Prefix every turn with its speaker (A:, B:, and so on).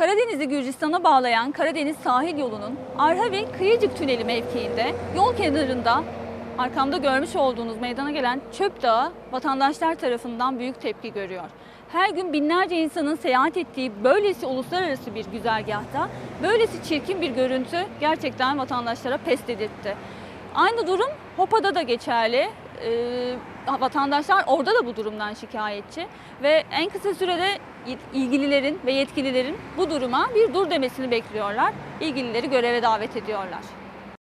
A: Karadeniz'i Gürcistan'a bağlayan Karadeniz sahil yolunun Arhavi Kıyıcık Tüneli mevkiinde yol kenarında arkamda görmüş olduğunuz meydana gelen çöp dağı vatandaşlar tarafından büyük tepki görüyor. Her gün binlerce insanın seyahat ettiği böylesi uluslararası bir güzergahta böylesi çirkin bir görüntü gerçekten vatandaşlara pes dedirtti. Aynı durum Hopa'da da geçerli. Ee, vatandaşlar orada da bu durumdan şikayetçi ve en kısa sürede ilgililerin ve yetkililerin bu duruma bir dur demesini bekliyorlar. İlgilileri göreve davet ediyorlar.